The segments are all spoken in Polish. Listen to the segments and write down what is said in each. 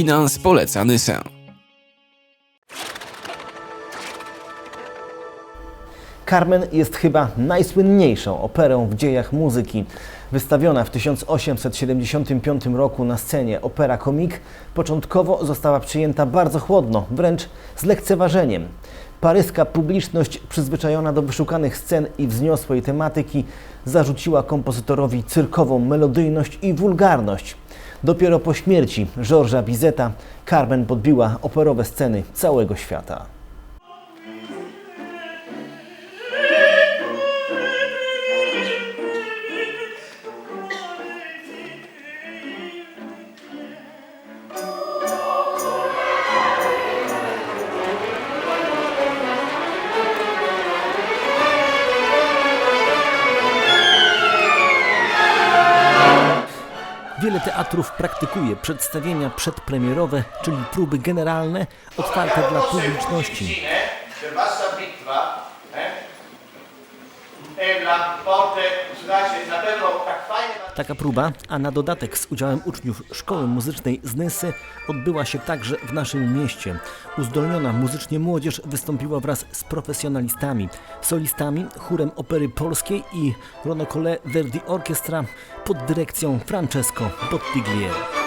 Finans polecany sen. Carmen jest chyba najsłynniejszą operą w dziejach muzyki. Wystawiona w 1875 roku na scenie opera komik, początkowo została przyjęta bardzo chłodno, wręcz z lekceważeniem. Paryska publiczność, przyzwyczajona do wyszukanych scen i wzniosłej tematyki, zarzuciła kompozytorowi cyrkową melodyjność i wulgarność. Dopiero po śmierci Georgesa Bizeta Carmen podbiła operowe sceny całego świata. Wiele teatrów praktykuje przedstawienia przedpremierowe, czyli próby generalne, otwarte dla publiczności. bassa bitwa, Taka próba, a na dodatek z udziałem uczniów Szkoły Muzycznej z Nysy, odbyła się także w naszym mieście. Uzdolniona muzycznie młodzież wystąpiła wraz z profesjonalistami, solistami, chórem opery polskiej i Ronocole Verdi Orchestra pod dyrekcją Francesco Bottiglieri.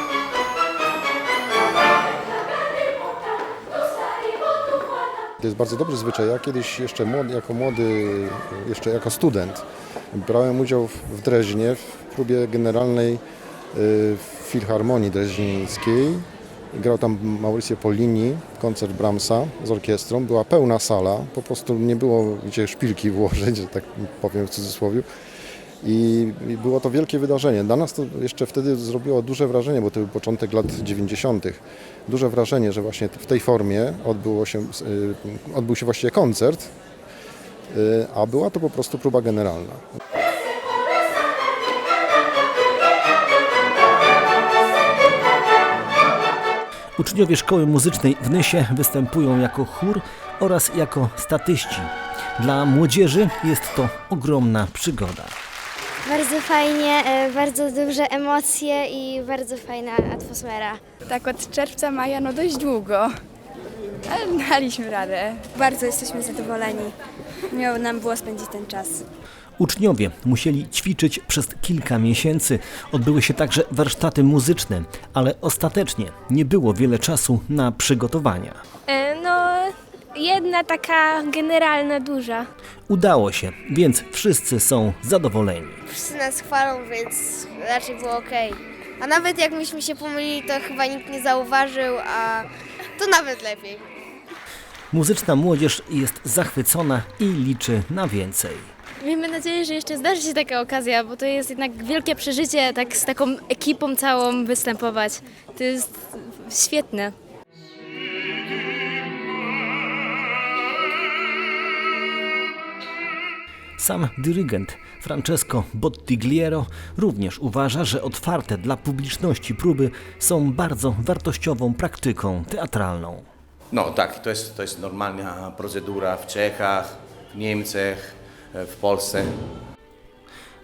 To jest bardzo dobry zwyczaj. Ja kiedyś jeszcze młody, jako młody, jeszcze jako student, brałem udział w- Dreźnie w próbie generalnej y, Filharmonii Dreźnieńskiej. Grał tam Mauricio Pollini, koncert Brahmsa z orkiestrą. Była pełna sala, po prostu nie było gdzie szpilki włożyć, że tak powiem w cudzysłowie. I było to wielkie wydarzenie. Dla nas to jeszcze wtedy zrobiło duże wrażenie, bo to był początek lat 90. Duże wrażenie, że właśnie w tej formie odbyło się, y, odbył się właściwie koncert, y, a była to po prostu próba generalna. Uczniowie Szkoły Muzycznej w Nysie występują jako chór oraz jako statyści. Dla młodzieży jest to ogromna przygoda. Bardzo fajnie, e, bardzo duże emocje i bardzo fajna atmosfera. Tak od czerwca, maja, no dość długo. Ale daliśmy radę. Bardzo jesteśmy zadowoleni. Miło nam było spędzić ten czas. Uczniowie musieli ćwiczyć przez kilka miesięcy. Odbyły się także warsztaty muzyczne, ale ostatecznie nie było wiele czasu na przygotowania. Jedna taka generalna, duża. Udało się, więc wszyscy są zadowoleni. Wszyscy nas chwalą, więc raczej było ok. A nawet jak myśmy się pomylili, to chyba nikt nie zauważył, a to nawet lepiej. Muzyczna młodzież jest zachwycona i liczy na więcej. Miejmy nadzieję, że jeszcze zdarzy się taka okazja, bo to jest jednak wielkie przeżycie, tak z taką ekipą całą występować. To jest świetne. Sam dyrygent Francesco Bottigliero również uważa, że otwarte dla publiczności próby są bardzo wartościową praktyką teatralną. No tak, to jest, to jest normalna procedura w Czechach, w Niemczech, e, w Polsce.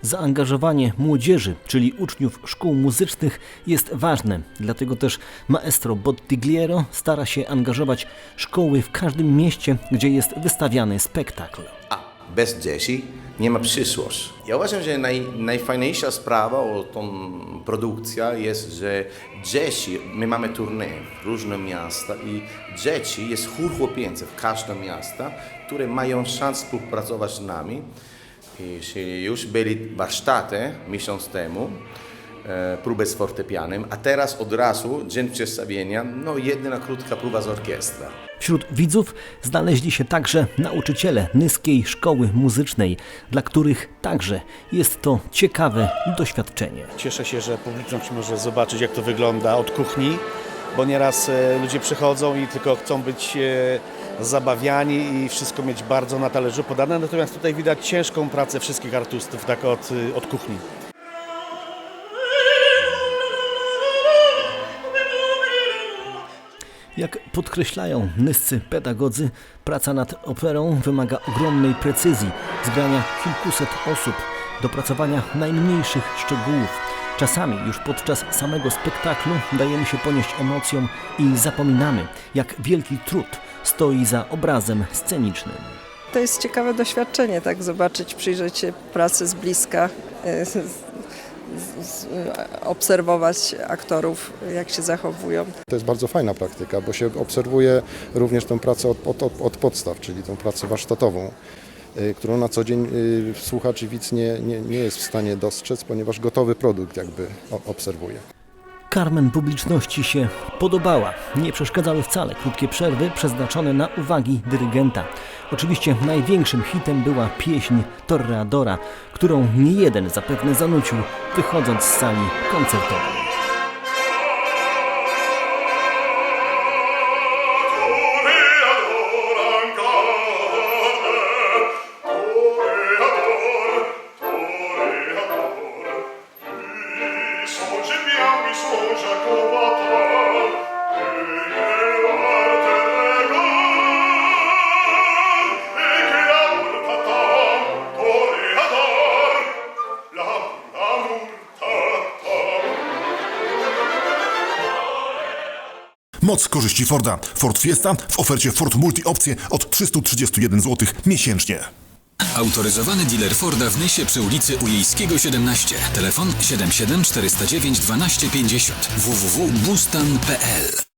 Zaangażowanie młodzieży, czyli uczniów szkół muzycznych, jest ważne. Dlatego też maestro Bottigliero stara się angażować szkoły w każdym mieście, gdzie jest wystawiany spektakl. Bez dzieci nie ma przyszłość. Ja uważam, że naj, najfajniejsza sprawa o tą produkcja jest, że dzieci, my mamy turniej w różne miasta i dzieci, jest chór chłopięcy w każdym miasta, które mają szansę współpracować z nami. I już byli warsztaty miesiąc temu, próbę z fortepianem, a teraz od razu, dzień przedstawienia, no jedna krótka próba z orkiestra. Wśród widzów znaleźli się także nauczyciele Nyskiej Szkoły Muzycznej, dla których także jest to ciekawe doświadczenie. Cieszę się, że publiczność może zobaczyć, jak to wygląda od kuchni, bo nieraz e, ludzie przychodzą i tylko chcą być e, zabawiani i wszystko mieć bardzo na talerzu podane, natomiast tutaj widać ciężką pracę wszystkich artystów tak od, e, od kuchni. Jak podkreślają nyscy pedagodzy, praca nad operą wymaga ogromnej precyzji, zgrania kilkuset osób, dopracowania najmniejszych szczegółów. Czasami już podczas samego spektaklu dajemy się ponieść emocjom i zapominamy, jak wielki trud stoi za obrazem scenicznym. To jest ciekawe doświadczenie, tak zobaczyć, przyjrzeć się pracy z bliska, e, obserwować aktorów, jak się zachowują. To jest bardzo fajna praktyka, bo się obserwuje również tę pracę od, od, od, od podstaw, czyli tą pracę warsztatową, y, którą na co dzień y, słuchacz i widz nie, nie, nie jest w stanie dostrzec, ponieważ gotowy produkt jakby obserwuje. Carmen publiczności się podobała. Nie przeszkadzały wcale krótkie przerwy przeznaczone na uwagi dyrygenta. Oczywiście największym hitem była pieśń Torreadora, którą nie jeden zapewne zanucił, wychodząc z sali koncertowej. Moc korzyści Forda. Ford Fiesta w ofercie Ford Multi opcje od 331 zł miesięcznie. Autoryzowany dealer Forda w Nysie przy ulicy Ujejskiego 17. Telefon 77 409 1250 www.bustan.pl